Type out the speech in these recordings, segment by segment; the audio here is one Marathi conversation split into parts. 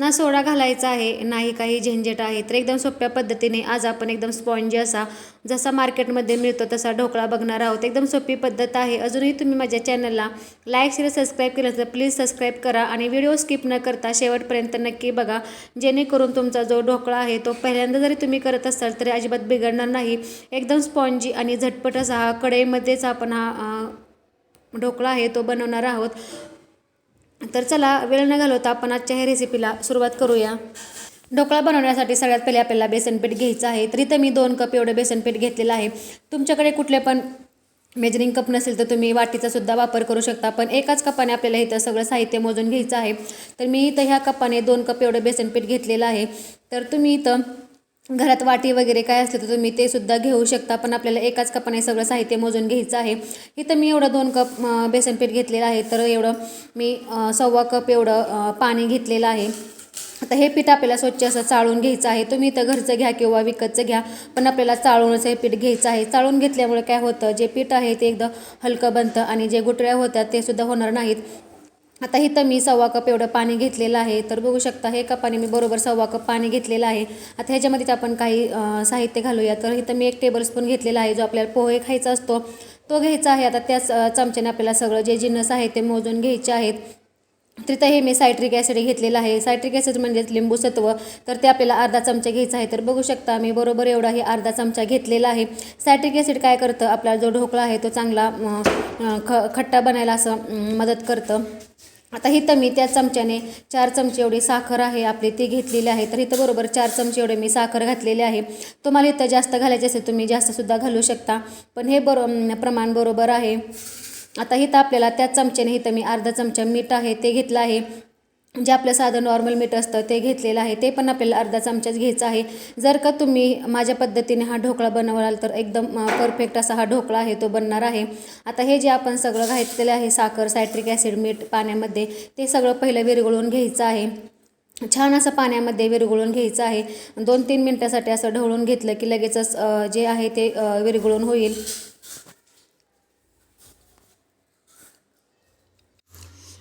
ना सोडा घालायचा आहे नाही काही झंझट आहे तर एकदम सोप्या पद्धतीने आज आपण एकदम स्पॉन्जी असा जसा मार्केटमध्ये मिळतो तसा ढोकळा बघणार आहोत. एकदम सोपी पद्धत आहे. अजूनही तुम्ही माझ्या चॅनलला लाईक शेअर सबस्क्राईब केलं तर प्लीज सबस्क्राईब करा आणि व्हिडिओ स्किप न करता शेवटपर्यंत नक्की बघा. जेणेकरून तुमचा जो ढोकळा आहे तो पहिल्यांदा जरी तुम्ही करत असाल तरी अजिबात बिघडणार नाही. एकदम स्पॉन्जी आणि झटपट असा हा कढईमध्येच आपण हा ढोकळा आहे तो बनवणार आहोत. तर चला वेळ न घालवता आपण आजच्या ह्या रेसिपीला सुरुवात करूया. ढोकळा बनवण्यासाठी सगळ्यात पहिले आपल्याला बेसनपीठ घ्यायचं आहे. तर इथं मी दोन कप एवढं बेसनपीठ घेतलेलं आहे. तुमच्याकडे कुठले पण मेजरिंग कप नसेल तर तुम्ही वाटीचा सुद्धा वापर करू शकता. पण एकाच कपाने आपल्याला इथं सगळं साहित्य मोजून घ्यायचं आहे. तर मी इथं ह्या कपाने दोन कप एवढं बेसनपीठ घेतलेलं आहे. तर तुम्ही इथं घरात वाटी वगैरे काय असलं तर तुम्ही ते सुद्धा घेऊ शकता पण आपल्याला एकाच कपाने सगळं साहित्य मोजून घ्यायचं आहे. इथं मी एवढं दोन कप बेसन बेसनपीठ घेतलेलं आहे तर एवढं मी सव्वा कप एवढं पाणी घेतलेलं आहे. आता हे पीठ आपल्याला स्वच्छ असं चाळून घ्यायचं आहे. तुम्ही इथं घरचं घ्या किंवा विकतचं घ्या पण आपल्याला चाळूनच हे पीठ घ्यायचं आहे. चाळून घेतल्यामुळे काय होतं जे पीठ आहे ते एकदम हलकं बनतं आणि जे गुटळ्या होतात ते सुद्धा होणार नाहीत. आता इथं मी सव्वा कप एवढं पाणी घेतलेलं आहे. तर बघू शकता हे कपाने मी बरोबर सव्वा कप पाणी घेतलेलं आहे. आता ह्याच्यामध्ये आपण काही साहित्य घालूया. तर इथं मी एक टेबलस्पून घेतलेला आहे जो आपल्याला पोहे खायचा असतो. तो घ्यायचा आहे. आता त्याच चमच्याने आपल्याला सगळं जे जिन्नस आहे ते मोजून घ्यायचे आहेत तिथं हे मी सायट्रिक ॲसिड घेतलेलं आहे. सायट्रिक ॲसिड म्हणजेच लिंबू सत्व तर ते आपल्याला अर्धा चमचा घ्यायचा आहे. तर बघू शकता मी बरोबर एवढा हे अर्धा चमचा घेतलेला आहे. सायट्रिक ॲसिड काय करतं? आपला जो ढोकळा आहे तो चांगला ख खट्टा बनायला असं मदत करतं. आता इथं मी त्या चमच्याने चार चमचे एवढी साखर आहे आपली ती घेतलेली आहे. तर इथं बरोबर चार चमचे एवढे मी साखर घातलेली आहे. तुम्हाला इथं जास्त घालायचे असेल तुम्ही जास्तसुद्धा घालू शकता. पण हे बरो प्रमाण बरोबर आहे. आता इथं आपल्याला त्या चमच्याने इथं मी अर्धा चमचा मीठ आहे ते घेतलं आहे. जे आपलं साधं नॉर्मल मीठ असतं ते घेतलेलं आहे ते पण आपल्याला अर्धा चमचाच घ्यायचं आहे. जर का तुम्ही माझ्या पद्धतीने हा ढोकळा बनवाल तर एकदम परफेक्ट असा हा ढोकळा आहे तो बनणार आहे. आता हे जे आपण सगळं घातलेलं आहे साखर सायट्रिक ॲसिड मीठ पाण्यामध्ये ते सगळं पहिलं विरघळून घ्यायचं आहे. छान असं पाण्यामध्ये विरघळून घ्यायचं आहे. दोन तीन मिनटासाठी असं ढवळून घेतलं की लगेचच जे आहे ते विरघळून होईल.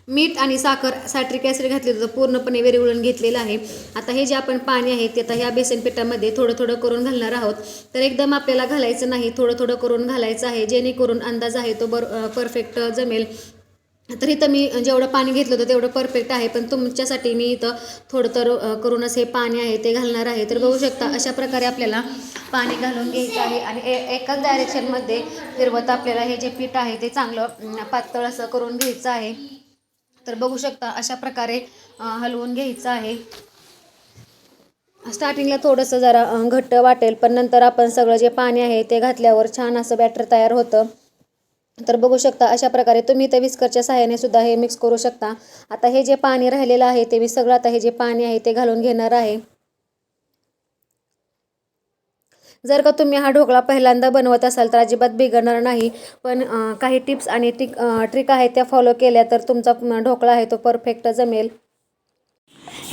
मीठ आणि साखर सॅट्रिक ॲसिड घातले होतं पूर्णपणे विरघळून घेतलेलं आहे. आता हे जे आपण पाणी आहे ते आता ह्या बेसन पिठामध्ये थोडं थोडं करून घालणार आहोत. तर एकदम आपल्याला घालायचं नाही थोडं थोडं करून घालायचं आहे जेणेकरून अंदाज आहे तो बर परफेक्ट जमेल. तर इथं मी जेवढं पाणी घेतलं होतं तेवढं परफेक्ट आहे पण तुमच्यासाठी मी इथं थोडं तर करूनच हे पाणी आहे ते घालणार आहे. तर बघू शकता अशा प्रकारे आपल्याला पाणी घालून घ्यायचं आहे आणि ए एकाच डायरेक्शनमध्ये फिरवत आपल्याला हे जे पीठ आहे ते चांगलं पातळ असं करून घ्यायचं आहे. तर बघू शकता अशा प्रकारे हलवून घ्यायचं आहे. स्टार्टिंगला थोडंसं जरा घट्ट वाटेल पण नंतर आपण सगळं जे पाणी आहे ते घातल्यावर छान असं बॅटर तयार होतं. तर बघू शकता अशा प्रकारे तुम्ही त्या विस्करच्या सहाय्याने सुद्धा हे मिक्स करू शकता. आता हे जे पाणी राहिलेलं आहे ते मी सगळं आता हे जे पाणी आहे ते घालून घेणार आहे. जर का तुम्ही हा ढोकळा पहिल्यांदा बनवत असाल तर अजिबात बिघडणार नाही. पण काही टिप्स आणि टिक ट्रिक आहेत त्या फॉलो केल्या तर तुमचा ढोकळा आहे तो परफेक्ट जमेल.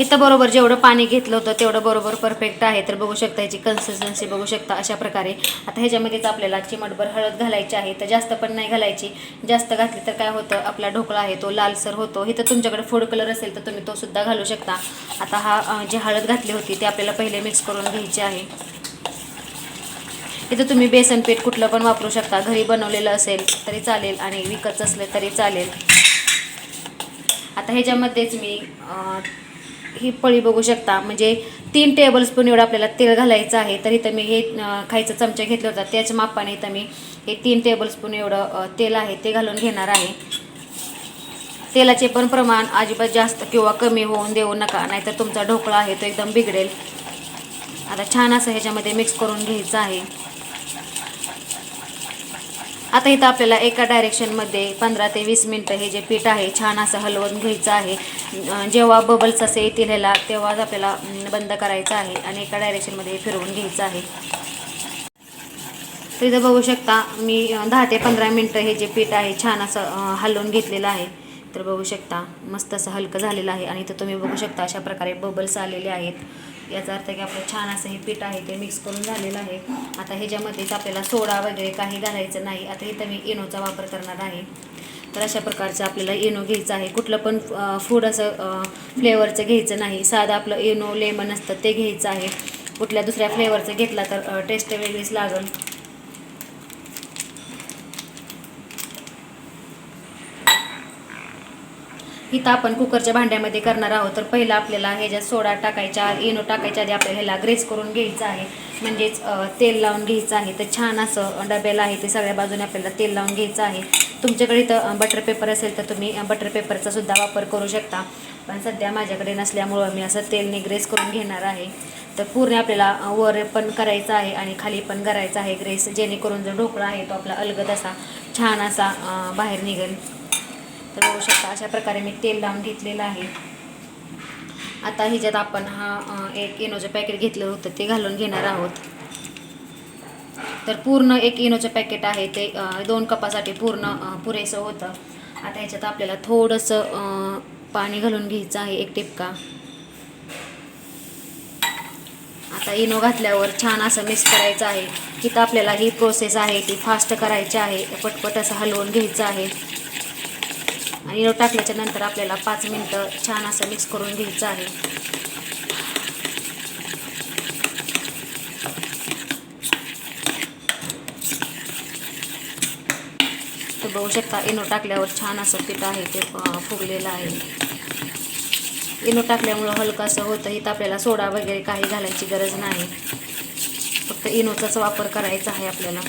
इथं बरोबर जेवढं पाणी घेतलं होतं तेवढं बरोबर परफेक्ट आहे. तर बघू शकता ह्याची कन्सिस्टन्सी बघू शकता अशा प्रकारे. आता ह्याच्यामध्येच आपल्याला चिमटभर हळद घालायची आहे. तर जास्त पण नाही घालायची. जास्त घातली तर काय होतं आपला ढोकळा आहे तो लालसर होतो. इथं तुमच्याकडे फूड कलर असेल तर तुम्ही तो सुद्धा घालू शकता. आता हा जी हळद घातली होती ते आपल्याला पहिले मिक्स करून घ्यायची आहे. इथं तुम्ही बेसन पीठ कुठलं पण वापरू शकता. घरी बनवलेलं असेल तरी चालेल आणि विकत असले तरी चालेल. आता ह्याच्यामध्येच मी ही पळी बघू शकता. म्हणजे तीन टेबलस्पून एवढं आपल्याला तेल घालायचं आहे. तर इथं मी हे खायचं खायचा चमचा घेतला होता. त्याच मापाने इथं मी हे तीन टेबलस्पून एवढं तेल आहे ते घालून घेणार आहे. तेलाचे पण प्रमाण अजिबात जास्त किंवा कमी होऊन देऊ नका. नाहीतर तुमचा ढोकळा आहे तो एकदम बिघडेल. आता छान असं ह्याच्यामध्ये मिक्स करून घ्यायचं आहे. आता इथं आपल्याला एका डायरेक्शनमध्ये पंधरा ते वीस मिनटं हे जे पीठ आहे छान असं हलवून घ्यायचं आहे. जेव्हा बबल्स असे येतील ह्याला तेव्हाच आपल्याला बंद करायचं आहे आणि एका डायरेक्शनमध्ये फिरवून घ्यायचं आहे. तर इथं बघू शकता मी दहा ते पंधरा मिनटं हे जे पीठ आहे छान असं हलवून घेतलेलं आहे. तर बघू शकता मस्त असं हलकं झालेलं आहे. आणि इथं तुम्ही बघू शकता अशा प्रकारे बबल्स आलेले आहेत. याचा अर्थ की आपलं छान असं हे पीठ आहे ते मिक्स करून झालेलं आहे. आता ह्याच्यामध्येच आपल्याला सोडा वगैरे काही घालायचं नाही. आता इथं मी इनोचा वापर करणार आहे. तर अशा प्रकारचं आपल्याला इनो घ्यायचं आहे. कुठलं पण फूड असं फ्लेवरचं घ्यायचं नाही. साधं आपलं इनो लेमन असतं ते घ्यायचं आहे. कुठल्या दुसऱ्या फ्लेवरचं घेतला तर टेस्ट वेगळीच लागेल. इथं आपण कुकरच्या भांड्यामध्ये करणार आहोत. तर पहिलं आपल्याला ह्याच्यात सोडा टाकायच्या इनो टाकायच्या आधी आपल्याला ह्याला ग्रेस करून घ्यायचं आहे. म्हणजेच तेल लावून घ्यायचं आहे. तर छान असं डब्याला आहे ते सगळ्या बाजूने आपल्याला तेल लावून घ्यायचं आहे. तुमच्याकडे इथं बटर पेपर असेल तर तुम्ही बटर पेपरचा सुद्धा वापर करू शकता. पण सध्या माझ्याकडे नसल्यामुळं मी असं तेलने ग्रेस करून घेणार आहे. तर पूर्ण आपल्याला वर पण करायचं आहे आणि खाली पण करायचं आहे ग्रेस. जेणेकरून जो ढोकळा आहे तो आपला अलगद असा छान असा बाहेर निघेल. तर बघू शकता. अशा प्रकारे मी तेल लावून घेतलेलं आहे. आता ह्याच्यात आपण हा एक इनोचं पॅकेट घेतलं होतं ते घालून घेणार आहोत. तर पूर्ण एक इनोचं पॅकेट आहे ते दोन कपासाठी पूर्ण पुरेसं होतं. आता ह्याच्यात आपल्याला थोडंसं पाणी घालून घ्यायचं आहे एक टिपका. आता इनो घातल्यावर छान असं मिक्स करायचं आहे. तिथं आपल्याला ही प्रोसेस आहे ती फास्ट करायची आहे. पटपट असं हलवून घ्यायचं आहे. आणि इनो टाकल्याच्या नंतर आपल्याला पाच मिनटं छान असं मिक्स करून घ्यायचं आहे. तर बघू शकता इनो टाकल्यावर छान असं पीठ आहे ते फुगलेलं आहे. इनो टाकल्यामुळं हलकं होतं इथं आपल्याला सोडा वगैरे काही घालायची गरज नाही. फक्त इनोचाच वापर करायचा आहे आपल्याला.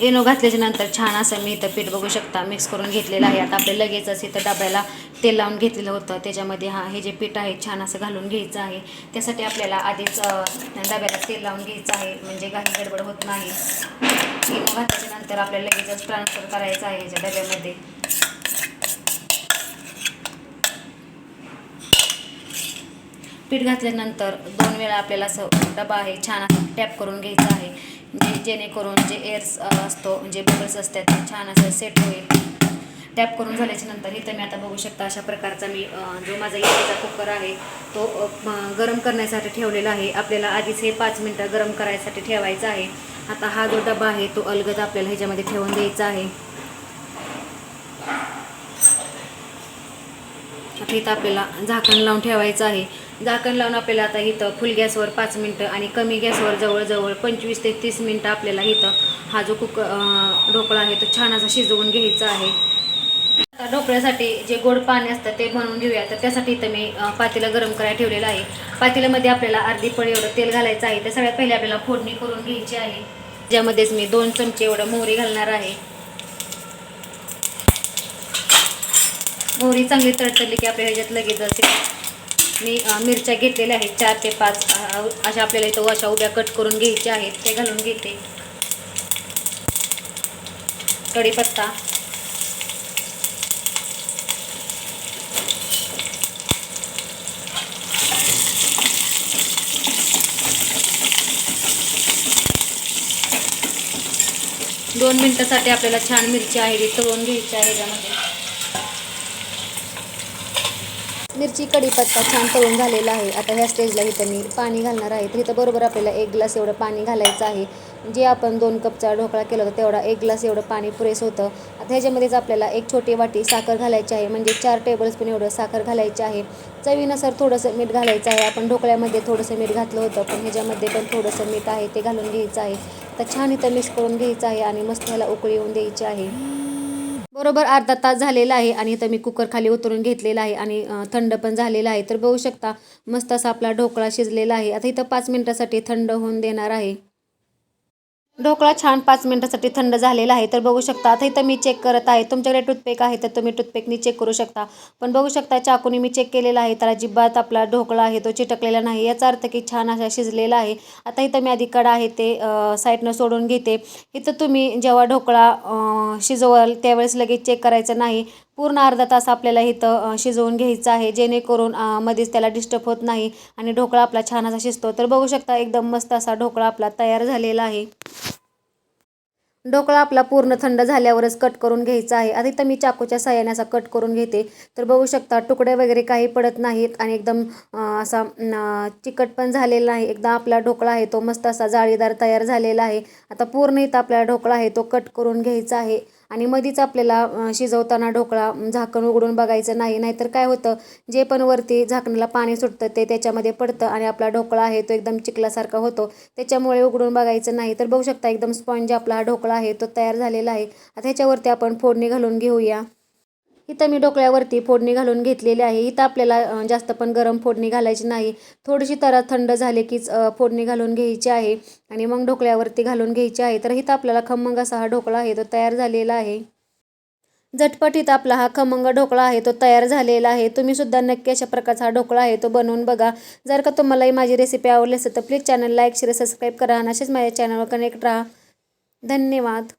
इनो घातल्याच्या नंतर छान असं मी इथं पीठ बघू शकता मिक्स करून घेतलेलं आहे. आता आपल्या लगेचच इथं डब्याला तेल लावून घेतलेलं होतं. त्याच्यामध्ये हा हे जे पीठ आहे छान असं घालून घ्यायचं आहे. त्यासाठी आपल्याला आधीच डब्याला तेल लावून घ्यायचं आहे. म्हणजे काही गडबड होत नाही. इनो घातल्याच्या नंतर आपल्याला लगेचच ट्रान्सफर करायचं आहे ह्याच्या डब्यामध्ये. पीठ घातल्यानंतर दोन वेळा आपल्याला असं डबा आहे छान असं टॅप करून घ्यायचा आहे. जे जेणेकरून जे एअर्स असतो जे बबल्स असतात ते छान असं सेट होईल. टॅप करून झाल्याच्यानंतर इथं मी आता बघू शकता अशा प्रकारचा मी जो माझा इडलीचा कुकर आहे तो गरम करण्यासाठी ठेवलेला आहे. आपल्याला आधीच हे पाच मिनटं गरम करायसाठी ठेवायचा आहे. आता हा जो डबा आहे तो अलगद आपल्याला ह्याच्यामध्ये ठेवून द्यायचा आहे. आता इथं आपल्याला झाकण लावून ठेवायचं आहे. झाकण लावून आपल्याला आता इथं फुल गॅसवर पाच मिनटं आणि कमी गॅसवर जवळजवळ पंचवीस ते तीस मिनटं आपल्याला इथं हा जो कुक ढोकळा आहे तो छान असा शिजवून घ्यायचा आहे. आता ढोकळ्यासाठी जे गोड पाणी असतं ते बनवून घेऊया. तर त्यासाठी इथं मी पातेलं गरम करायला ठेवलेलं आहे. पातेल्यामध्ये आपल्याला अर्धी पळी एवढं तेल घालायचं आहे. तर सगळ्यात पहिले आपल्याला फोडणी करून घ्यायची आहे. ज्यामध्येच मी दोन चमचे एवढं मोहरी घालणार आहे. मोहरी चांगली तडतडली की आपल्या ह्याच्यात लगेच असे मी मिरच्या घेतलेल्या आहेत. चार ते पाच अशा आपल्याला इथं अशा उभ्या कट करून घ्यायच्या आहेत. ते घालून घेते. कढीपत्ता. दोन मिनटासाठी आपल्याला छान मिरची आहे ती तळून घ्यायची आहे त्यामध्ये मिरची कढीपत्ता छान तळून झालेला आहे. आता ह्या स्टेजला इथं मी पाणी घालणार आहे. तर इथं बरोबर आपल्याला एक ग्लास एवढं पाणी घालायचं आहे. जे आपण दोन कपचा ढोकळा केला होता तेवढा एक ग्लास एवढं पाणी पुरेसं होतं. आता ह्याच्यामध्येच आपल्याला एक छोटी वाटी साखर घालायची आहे. म्हणजे चार टेबलस्पून एवढं साखर घालायची आहे. चवीनुसार थोडंसं मीठ घालायचं आहे. आपण ढोकळ्यामध्ये थोडंसं मीठ घातलं होतं पण ह्याच्यामध्ये पण थोडंसं मीठ आहे ते घालून घ्यायचं आहे. तर छान इथं मिक्स करून घ्यायचं आहे आणि मस्त ह्याला उकळी येऊन द्यायची आहे. बरोबर अर्धा तास झालेला आहे आणि इथं मी कुकर खाली उतरून घेतलेला आहे आणि थंड पण झालेला आहे. तर बघू शकता मस्त असा आपला ढोकळा शिजलेला आहे. आता इथं पाच मिनटासाठी थंड होऊन देणार आहे. ढोकळा छान पाच मिनटासाठी थंड झालेला आहे. तर बघू शकता आता इथं मी चेक करत आहे. तुमच्याकडे टूथपेक आहे तर तुम्ही टूथपेकनी चेक करू शकता. पण बघू शकता चाकूने मी चेक केलेला आहे. तर अजिबात आपला ढोकळा आहे तो चिटकलेला नाही. याचा अर्थ की छान असा शिजलेला आहे. आता इथं मी आधी कडा आहे ते साईडनं सोडून घेते. इथं तुम्ही जेव्हा ढोकळा शिजवाल त्यावेळेस लगेच चेक करायचं नाही. पूर्ण अर्धा तास आपल्याला इथं शिजवून घ्यायचं आहे. जेणेकरून मध्येच त्याला डिस्टर्ब होत नाही आणि ढोकळा आपला छान असा शिजतो. तर बघू शकता एकदम मस्त असा ढोकळा आपला तयार झालेला आहे. ढोकळा आपला पूर्ण थंड झाल्यावरच कट करून घ्यायचा आहे. आधी तर मी चाकूच्या साह्याने असा कट करून घेते. तर बघू शकता तुकडे वगैरे काही पडत नाहीत आणि एकदम असा चिकट पण झालेला नाही एकदा आपला ढोकळा आहे तो मस्त असा जाळीदार तयार झालेला आहे. आता पूर्ण इथं आपला ढोकळा आहे तो कट करून घ्यायचा आहे. आणि मधीच आपल्याला शिजवताना ढोकळा झाकण उघडून बघायचं नाही नाहीतर काय होतं जे पण वरती झाकणाला पाणी सुटतं ते त्याच्यामध्ये पडतं आणि आपला ढोकळा आहे तो एकदम चिखलासारखा होतो. त्याच्यामुळे उघडून बघायचं नाही. तर बघू शकता एकदम स्पॉन्ज आपला हा ढोकळा आहे तो तयार झालेला आहे. आता ह्याच्यावरती आपण फोडणी घालून घेऊया. इथं मी ढोकळ्यावरती फोडणी घालून घेतलेली आहे. इथं आपल्याला जास्त पण गरम फोडणी घालायची नाही. थोडीशी तर थंड झाले कीच फोडणी घालून घ्यायची आहे आणि मग ढोकळ्यावरती घालून घ्यायची आहे. तर इथं आपल्याला खमंग असा हा ढोकळा आहे तो तयार झालेला आहे. झटपटीत आपला हा खमंग ढोकळा आहे तो तयार झालेला आहे. तुम्ही सुद्धा नक्की अशा प्रकारचा हा ढोकळा आहे तो बनवून बघा. जर का तुम्हालाही माझी रेसिपी आवडली असेल तर please channel like share subscribe करा आणि असेच माझ्या चॅनलवर कनेक्ट राहा. धन्यवाद.